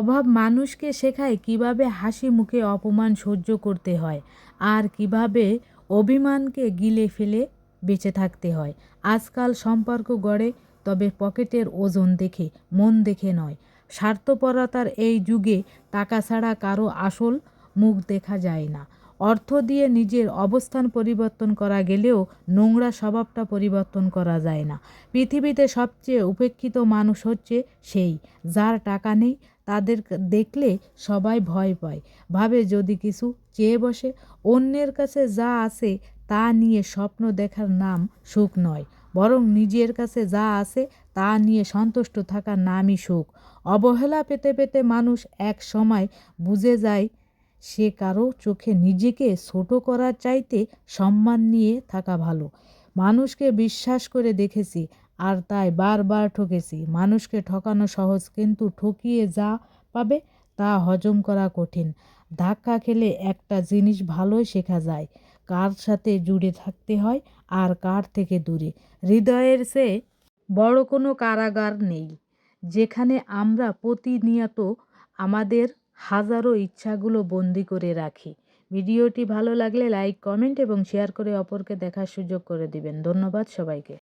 অভাব মানুষকে শেখায় কীভাবে হাসি মুখে অপমান সহ্য করতে হয় আর কীভাবে অভিমানকে গিলে ফেলে বেঁচে থাকতে হয়। আজকাল সম্পর্ক গড়ে, তবে পকেটের ওজন দেখে, মন দেখে নয়। স্বার্থপরতার এই যুগে টাকা ছাড়া কারও আসল মুখ দেখা যায় না। অর্থ দিয়ে নিজের অবস্থান পরিবর্তন করা গেলেও নোংরা স্বভাবটা পরিবর্তন করা যায় না। পৃথিবীতে সবচেয়ে উপেক্ষিত মানুষ হচ্ছে সেই, যার টাকা নেই তাদের দেখলে সবাই ভয় পায়। ভাবে যদি কিছু চেয়ে বসে, অন্যের কাছে যা আছে তা নিয়ে স্বপ্ন দেখার নাম সুখ নয়। বরং নিজের কাছে যা আছে তা নিয়ে সন্তুষ্ট থাকার নামই সুখ। অবহেলা পেতে পেতে মানুষ এক সময় বুঝে যায়, সে কারও চোখে নিজেকে ছোট করার চাইতে সম্মান নিয়ে থাকা ভালো। মানুষকে বিশ্বাস করে দেখেছি আর তাই বারবার ঠকেছি। মানুষকে ঠকানো সহজ, কিন্তু ঠকিয়ে যা পাবে তা হজম করা কঠিন। ধাক্কা খেলে একটা জিনিস ভালোই শেখা যায়, কার সাথে জুড়ে থাকতে হয় আর কার থেকে দূরে। হৃদয়ের সে বড় কোনো কারাগার নেই, যেখানে আমরা প্রতিনিয়ত আমাদের হাজারো ইচ্ছাগুলো বন্দি করে রাখি। ভিডিওটি ভালো লাগলে লাইক, কমেন্ট এবং শেয়ার করে অপরকে দেখার সুযোগ করে দিবেন। ধন্যবাদ সবাইকে।